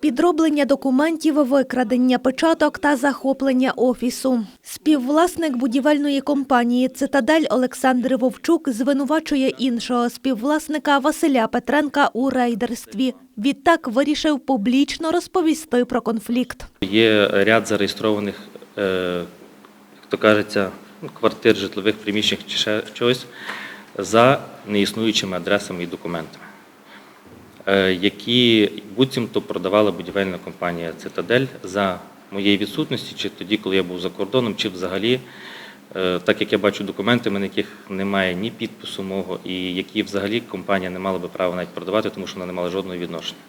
Підроблення документів, викрадення печаток та захоплення офісу. Співвласник будівельної компанії «Цитадель» Олександр Вовчук звинувачує іншого співвласника Василя Петренка у рейдерстві. Відтак вирішив публічно розповісти про конфлікт. Є ряд зареєстрованих, е, як то кажеться, ну, квартир, житлових приміщень чи ще чогось за неіснуючими адресами і документами, які буцімто продавала будівельна компанія Цитадель за моєї відсутності, чи тоді, коли я був за кордоном, чи взагалі, е, так як я бачу документи, на яких немає ні підпису мого, і які взагалі компанія не мала би права навіть продавати, тому що вона не мала жодного відношення.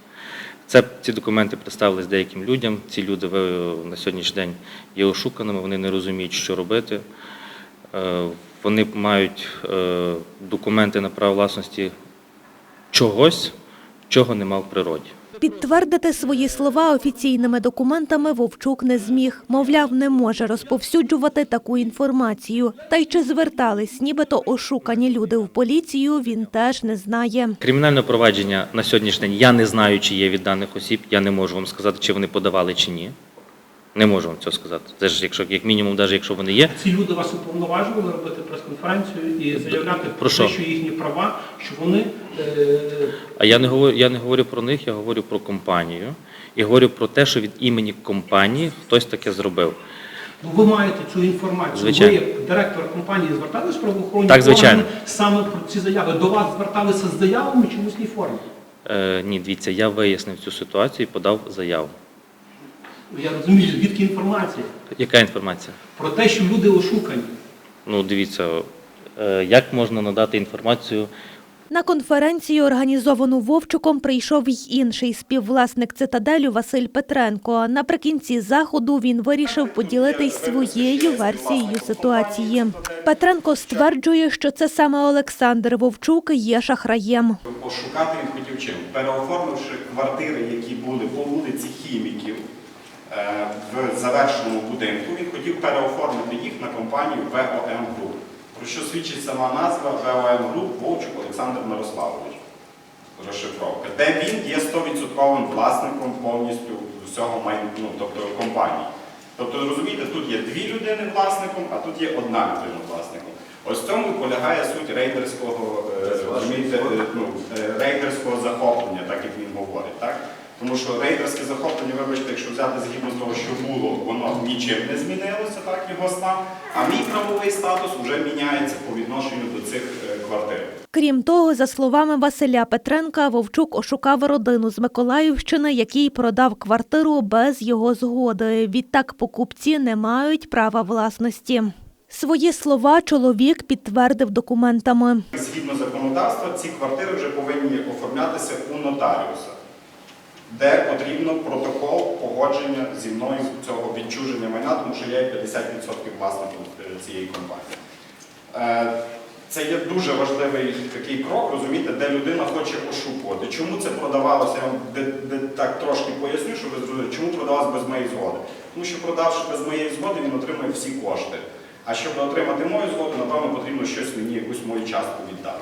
Це ці документи представились деяким людям. Ці люди на сьогоднішній день є ошуканими, вони не розуміють, що робити. Е, Вони мають е, документи на право власності чогось, чого нема в природі. Підтвердити свої слова офіційними документами Вовчук не зміг. Мовляв, не може розповсюджувати таку інформацію. Та й чи звертались нібито ошукані люди в поліцію, він теж не знає. Кримінальне провадження на сьогоднішній день я не знаю, чи є від даних осіб. Я не можу вам сказати, чи вони подавали чи ні. Не можу вам цього сказати. Це ж якщо як мінімум, навіть якщо вони є. Ці люди вас уповноважували робити прес-конференцію і заявляти Про про що? те, що їхні права, що вони е, А я не говорю, я не говорю про них, я говорю про компанію. І говорю про те, що від імені компанії хтось таке зробив. ну, ви маєте цю інформацію. Звичайно. Ви, як директор компанії, звертались в правоохоронні Так, звичайно. органи саме про ці заяви. До вас зверталися з заявами чи в усній формі? Е, ні, дивіться, я вияснив цю ситуацію і подав заяву. Я розумію, звідки інформація Яка інформація? про те, що люди ошукані. Ну, дивіться, е, як можна надати інформацію На конференцію, організовану Вовчуком, прийшов й інший співвласник цитаделю Василь Петренко. Наприкінці заходу він вирішив поділитись своєю версією ситуації. Петренко стверджує, що це саме Олександр Вовчук є шахраєм. Ошукати він хотів чим? Переоформивши квартири, які були по вулиці Хіміків в завершеному будинку, він хотів переоформити їх на компанію ВОМ Груп. Про що свідчить сама назва ВОМ Груп Вовчук Олександр Мирославович. Розшифровка. Де він є 100% власником повністю всього майна, ну, тобто компанії. Тобто, розумієте, тут є дві людини власником, а тут є одна людина власником. Ось в цьому полягає суть рейдерського, е, розумієте, е, ну, е, рейдерського захоплення, так як він говорить. Так? Тому що рейдерське захоплення, вибачте, якщо взяти згідно того, що було, воно нічим не змінилося, так його стан, а мій правовий статус вже міняється по відношенню до цих е, квартир. Крім того, за словами Василя Петренка, Вовчук ошукав родину з Миколаївщини, який продав квартиру без його згоди. Відтак покупці не мають права власності. Свої слова чоловік підтвердив документами. Згідно законодавства, ці квартири вже повинні оформлятися у нотаріуса, де потрібно протокол погодження зі мною цього відчуження майна, тому що я є 50% власником цієї компанії. Е, Це є дуже важливий такий крок, розумієте, де людина хоче ошукувати. Чому це продавалося? Я вам де, де так трошки поясню, щоб ви зрозуміли, чому продавалося без моєї згоди. Тому що продавши без моєї згоди, він отримує всі кошти. А щоб отримати мою згоду, напевно, потрібно щось мені, якусь мою частку віддати.